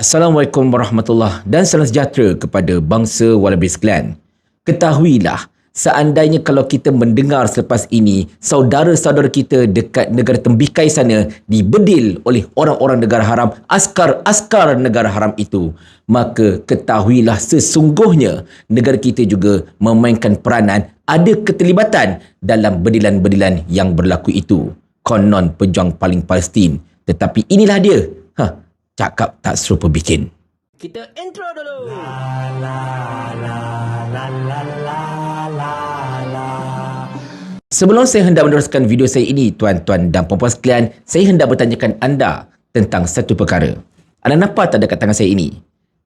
Assalamualaikum warahmatullahi dan salam sejahtera kepada bangsa Wallaby sekalian. Ketahuilah, seandainya kalau kita mendengar selepas ini saudara-saudara kita dekat negara tembikai sana dibedil oleh orang-orang negara haram, askar-askar negara haram itu, maka ketahuilah sesungguhnya negara kita juga memainkan peranan ada keterlibatan dalam bedilan-bedilan yang berlaku itu. Konon pejuang paling Palestin. Tetapi inilah dia. Ha, cakap tak serupa bikin. Kita intro dulu. Sebelum saya hendak meneruskan video saya ini, tuan-tuan dan puan-puan sekalian, saya hendak bertanyakan anda tentang satu perkara. Anda nampak tak dekat tangan saya ini?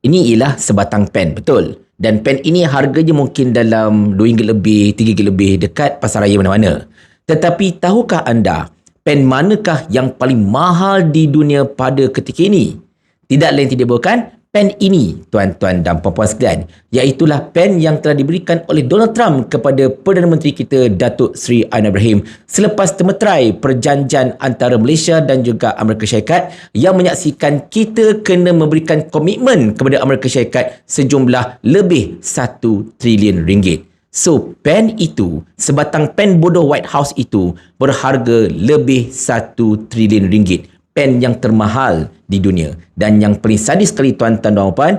Ini ialah sebatang pen, betul? Dan pen ini harganya mungkin dalam RM2 lebih, RM3 lebih dekat pasar raya mana-mana. Tetapi tahukah anda, pen manakah yang paling mahal di dunia pada ketika ini? Tidak lain tidak bukan pen ini, tuan-tuan dan puan-puan sekalian. Iaitulah pen yang telah diberikan oleh Donald Trump kepada Perdana Menteri kita Datuk Seri Anwar Ibrahim selepas temeterai perjanjian antara Malaysia dan juga Amerika Syarikat yang menyaksikan kita kena memberikan komitmen kepada Amerika Syarikat sejumlah lebih 1 trilion ringgit. So, pen itu, sebatang pen bodoh White House itu berharga lebih 1 trilion ringgit pen yang termahal di dunia dan yang paling sadis sekali tuan-tuan dan puan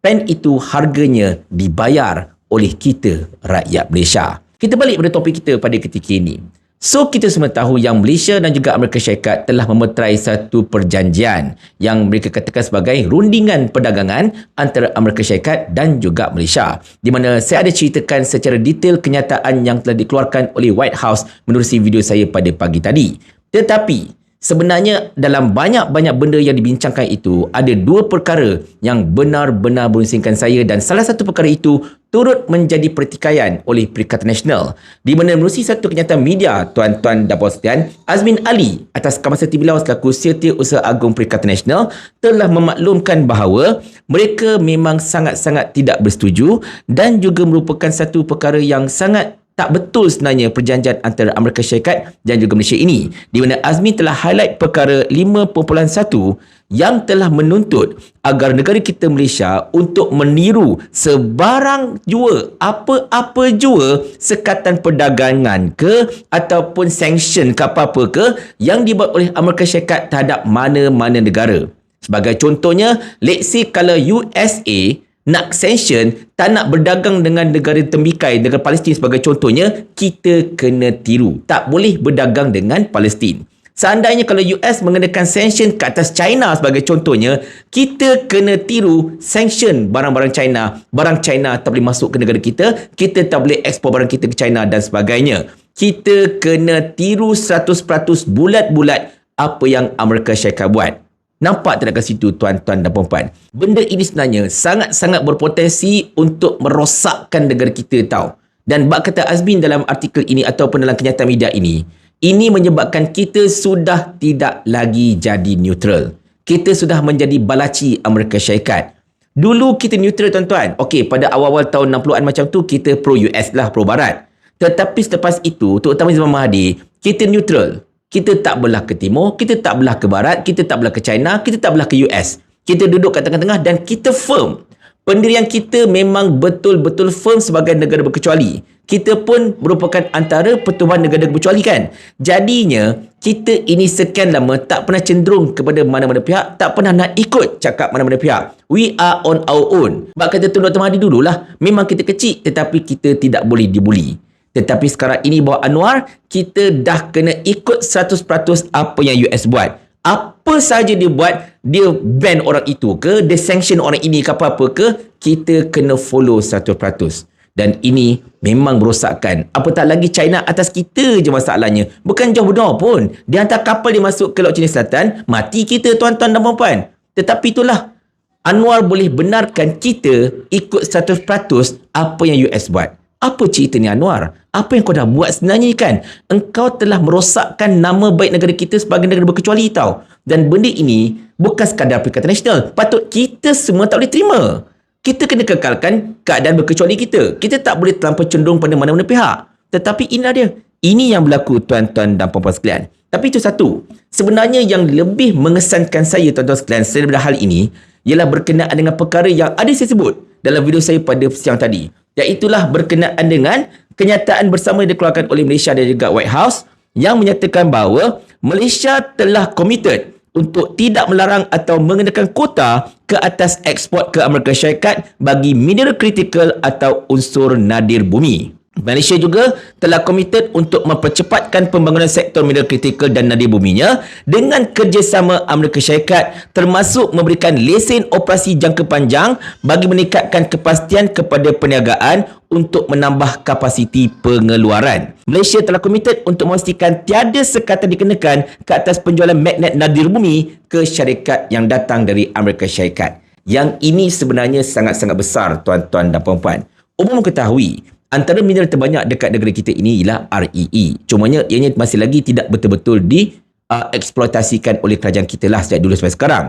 pen itu harganya dibayar oleh kita rakyat Malaysia kita balik pada topik kita pada ketika ini So kita semua tahu yang Malaysia dan juga Amerika Syarikat telah memeterai satu perjanjian yang mereka katakan sebagai rundingan perdagangan antara Amerika Syarikat dan juga Malaysia. Di mana saya ada ceritakan secara detail kenyataan yang telah dikeluarkan oleh White House menerusi video saya pada pagi tadi. Tetapi Sebenarnya dalam banyak-banyak benda yang dibincangkan itu ada dua perkara yang benar-benar berusingkan saya dan salah satu perkara itu turut menjadi pertikaian oleh Perikatan Nasional. Di mana menerusi satu kenyataan media tuan-tuan dan puan sekalian Azmin Ali atas Kawasan Lawas selaku Setiausaha Agung Perikatan Nasional telah memaklumkan bahawa mereka memang sangat-sangat tidak bersetuju dan juga merupakan satu perkara yang sangat tak betul sebenarnya perjanjian antara Amerika Syarikat dan juga Malaysia ini di mana Azmi telah highlight perkara 5.1 yang telah menuntut agar negara kita Malaysia untuk meniru sebarang jua apa-apa jua sekatan perdagangan ke ataupun sanction ke apa-apa ke yang dibuat oleh Amerika Syarikat terhadap mana-mana negara. Sebagai contohnya, let's say kalau USA nak sanction, tak nak berdagang dengan negara tembikai, negara Palestin sebagai contohnya, kita kena tiru. Tak boleh berdagang dengan Palestin. Seandainya kalau US mengenakan sanction ke atas China sebagai contohnya, kita kena tiru sanction barang-barang China. Barang China tak boleh masuk ke negara kita, kita tak boleh ekspor barang kita ke China dan sebagainya. Kita kena tiru 100% bulat-bulat apa yang Amerika Syarikat buat. Nampak tak dekat situ tuan-tuan dan puan-puan? Benda ini sebenarnya sangat-sangat berpotensi untuk merosakkan negara kita tau. Dan bak kata Azmin dalam artikel ini ataupun dalam kenyataan media ini, ini menyebabkan kita sudah tidak lagi jadi neutral. Kita sudah menjadi balaci Amerika Syarikat. Dulu kita neutral tuan-tuan. Okey, pada awal-awal tahun 60-an macam tu, kita pro-US lah, pro-Barat. Tetapi selepas itu, terutama zaman Mahathir, kita neutral. Kita tak belah ke timur, kita tak belah ke barat, kita tak belah ke China, kita tak belah ke US. Kita duduk kat tengah-tengah dan kita firm. Pendirian kita memang betul-betul firm sebagai negara berkecuali. Kita pun merupakan antara pertubuhan negara berkecuali kan. Jadinya, kita ini sekian lama tak pernah cenderung kepada mana-mana pihak, tak pernah nak ikut cakap mana-mana pihak. We are on our own. Sebab kata tu Dr. Mahdi dululah, memang kita kecil tetapi kita tidak boleh dibuli. Tetapi sekarang ini bawa Anwar, kita dah kena ikut 100% apa yang US buat. Apa saja dia buat, dia ban orang itu ke, dia sanction orang ini ke apa-apa ke, kita kena follow 100%. Dan ini memang merosakkan. Apa tak lagi China atas kita je masalahnya. Bukan jauh benar pun. Dia hantar kapal dia masuk ke Laut Cina Selatan, mati kita tuan-tuan dan puan-puan. Tetapi itulah, Anwar boleh benarkan kita ikut 100% apa yang US buat. Apa cerita ni Anwar? Apa yang kau dah buat sebenarnya kan? Engkau telah merosakkan nama baik negara kita sebagai negara berkecuali tau. Dan benda ini bukan sekadar Perikatan Nasional. Patut kita semua tak boleh terima. Kita kena kekalkan keadaan berkecuali kita. Kita tak boleh terlampau cenderung pada mana-mana pihak. Tetapi inilah dia. Ini yang berlaku tuan-tuan dan puan-puan sekalian. Tapi itu satu. Sebenarnya yang lebih mengesankan saya tuan-tuan sekalian daripada hal ini, ialah berkenaan dengan perkara yang ada saya sebut dalam video saya pada siang tadi. Iaitulah berkenaan dengan kenyataan bersama yang dikeluarkan oleh Malaysia dan juga White House yang menyatakan bahawa Malaysia telah komited untuk tidak melarang atau mengenakan kota ke atas ekspor ke Amerika Syarikat bagi mineral kritikal atau unsur nadir bumi. Malaysia juga telah komited untuk mempercepatkan pembangunan sektor mineral kritikal dan nadir buminya dengan kerjasama Amerika Syarikat termasuk memberikan lesen operasi jangka panjang bagi meningkatkan kepastian kepada perniagaan untuk menambah kapasiti pengeluaran. Malaysia telah komited untuk memastikan tiada sekatan dikenakan ke atas penjualan magnet nadir bumi ke syarikat yang datang dari Amerika Syarikat. Yang ini sebenarnya sangat-sangat besar tuan-tuan dan puan-puan. Umum ketahui, antara mineral terbanyak dekat negara kita ini ialah REE. Cumanya ianya masih lagi tidak betul-betul di uh, oleh kerajaan kita lah sejak dulu sampai sekarang.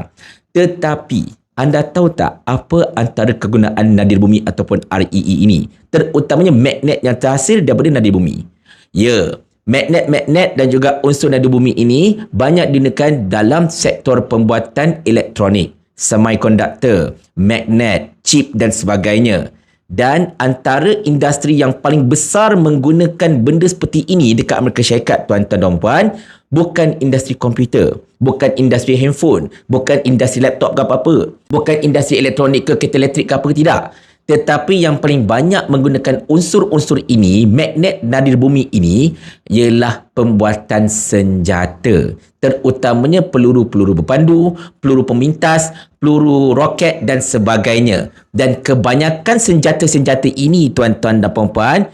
Tetapi anda tahu tak apa antara kegunaan nadir bumi ataupun REE ini? Terutamanya magnet yang terhasil daripada nadir bumi. Ya, magnet-magnet dan juga unsur nadir bumi ini banyak digunakan dalam sektor pembuatan elektronik, semiconductor, magnet, chip dan sebagainya dan antara industri yang paling besar menggunakan benda seperti ini dekat Amerika Syarikat tuan-tuan dan puan bukan industri komputer bukan industri handphone bukan industri laptop ke apa-apa bukan industri elektronik ke kereta elektrik ke apa tidak tetapi yang paling banyak menggunakan unsur-unsur ini, magnet nadir bumi ini, ialah pembuatan senjata. Terutamanya peluru-peluru berpandu, peluru pemintas, peluru roket dan sebagainya. Dan kebanyakan senjata-senjata ini, tuan-tuan dan puan-puan,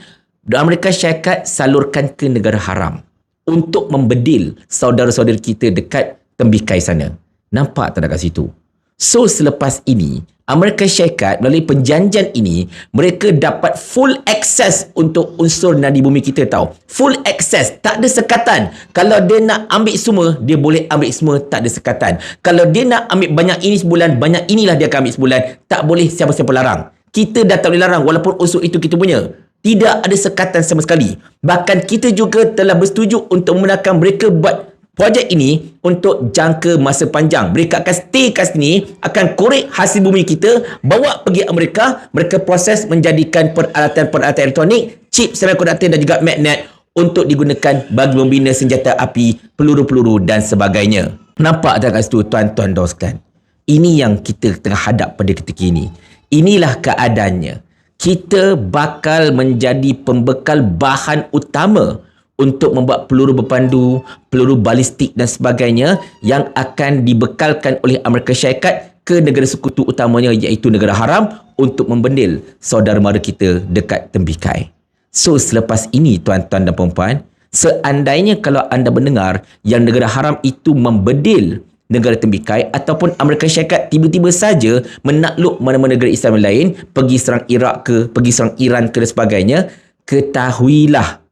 Amerika Syarikat salurkan ke negara haram untuk membedil saudara-saudara kita dekat tembikai sana. Nampak tak dekat situ? So, selepas ini, Amerika Syarikat melalui perjanjian ini mereka dapat full access untuk unsur nadi bumi kita tahu full access tak ada sekatan. Kalau dia nak ambil semua dia boleh ambil semua tak ada sekatan. Kalau dia nak ambil banyak ini sebulan banyak inilah dia akan ambil sebulan. Tak boleh siapa-siapa larang. Kita dah tak boleh larang walaupun unsur itu kita punya. Tidak ada sekatan sama sekali. Bahkan kita juga telah bersetuju untuk membenarkan mereka buat projek ini untuk jangka masa panjang. Mereka akan stay kat sini, akan korek hasil bumi kita, bawa pergi Amerika, mereka proses menjadikan peralatan-peralatan elektronik, chip semiconductor dan juga magnet untuk digunakan bagi membina senjata api, peluru-peluru dan sebagainya. Nampak tak kat situ tuan-tuan dan sekalian? Ini yang kita tengah hadap pada ketika ini. Inilah keadaannya. Kita bakal menjadi pembekal bahan utama untuk membuat peluru berpandu, peluru balistik dan sebagainya yang akan dibekalkan oleh Amerika Syarikat ke negara sekutu utamanya iaitu negara haram untuk membendil saudara mara kita dekat tembikai. So selepas ini tuan-tuan dan puan-puan, seandainya kalau anda mendengar yang negara haram itu membedil negara tembikai ataupun Amerika Syarikat tiba-tiba saja menakluk mana-mana negara Islam lain, pergi serang Iraq ke, pergi serang Iran ke dan sebagainya, ketahuilah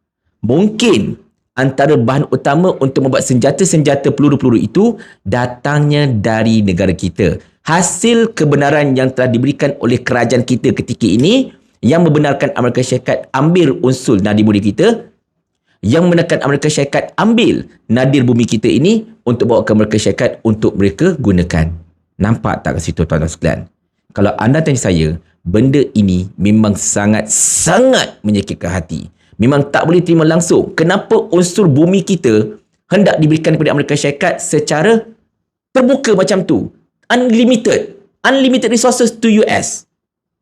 mungkin antara bahan utama untuk membuat senjata-senjata peluru-peluru itu datangnya dari negara kita. Hasil kebenaran yang telah diberikan oleh kerajaan kita ketika ini yang membenarkan Amerika Syarikat ambil unsur nadir bumi kita yang menekan Amerika Syarikat ambil nadir bumi kita ini untuk bawa ke Amerika Syarikat untuk mereka gunakan. Nampak tak kat situ tuan-tuan sekalian? Kalau anda tanya saya, benda ini memang sangat-sangat menyakitkan hati memang tak boleh terima langsung. Kenapa unsur bumi kita hendak diberikan kepada Amerika Syarikat secara terbuka macam tu? Unlimited. Unlimited resources to US.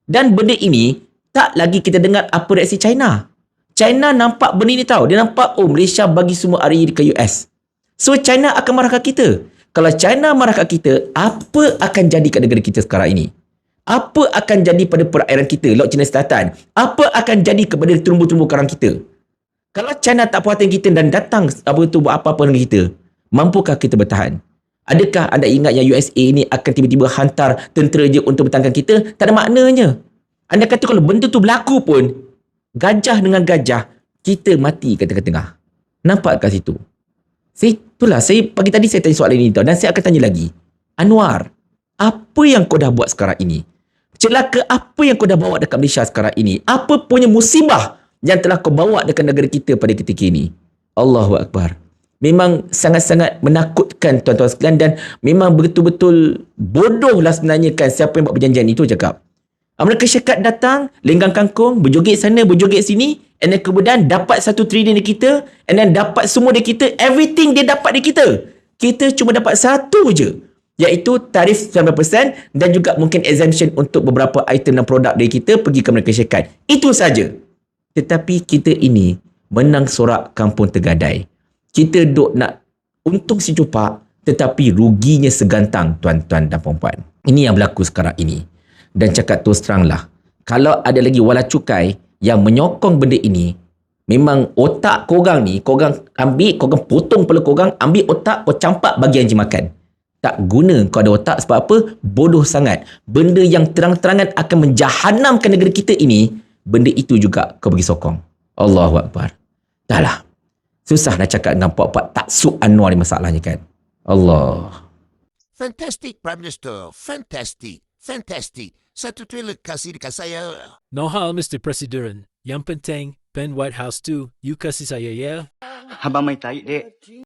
Dan benda ini, tak lagi kita dengar apa reaksi China. China nampak benda ni tahu. Dia nampak, oh Malaysia bagi semua RE ke US. So China akan marahkan kita. Kalau China marahkan kita, apa akan jadi kat negara kita sekarang ini? Apa akan jadi pada perairan kita, Laut Cina Selatan? Apa akan jadi kepada terumbu-terumbu karang kita? Kalau China tak puas kita dan datang apa tu buat apa-apa dengan kita, mampukah kita bertahan? Adakah anda ingat yang USA ini akan tiba-tiba hantar tentera je untuk bertahankan kita? Tak ada maknanya. Anda kata kalau benda tu berlaku pun, gajah dengan gajah, kita mati kat tengah-tengah. Nampak kat situ? Saya, itulah, saya, pagi tadi saya tanya soalan ini tau, dan saya akan tanya lagi. Anwar, apa yang kau dah buat sekarang ini? Celaka apa yang kau dah bawa dekat Malaysia sekarang ini? Apa punya musibah yang telah kau bawa dekat negara kita pada ketika ini? Allahu Akbar. memang sangat-sangat menakutkan tuan-tuan sekalian dan memang betul-betul bodoh lah sebenarnya kan siapa yang buat perjanjian itu cakap. Amerika Syarikat datang, lenggang kangkung, berjoget sana, berjoget sini, and then kemudian dapat satu trilion dari kita, and then dapat semua dari kita, everything dia dapat dari kita. Kita cuma dapat satu je, iaitu tarif 9% dan juga mungkin exemption untuk beberapa item dan produk dari kita pergi ke Amerika Syarikat. Itu saja. Tetapi kita ini menang sorak kampung tergadai. Kita duk nak untung si cupak, tetapi ruginya segantang tuan-tuan dan puan-puan. Ini yang berlaku sekarang ini dan cakap terus teranglah kalau ada lagi wala cukai yang menyokong benda ini memang otak korang ni korang ambil korang potong kepala korang ambil otak kau campak bagi anjing makan tak guna kau ada otak sebab apa bodoh sangat benda yang terang-terangan akan menjahanamkan negeri kita ini benda itu juga kau bagi sokong Allahu Akbar dah lah susah nak cakap dengan puak-puak taksub Anwar ni masalahnya kan Allah Fantastic, Prime Minister. Fantastic. Fantastic. Satu trailer kasih dekat saya. No hal, Mr. President. Yang penting, pen White House tu, you kasih saya, ya? Abang main tarik, dek.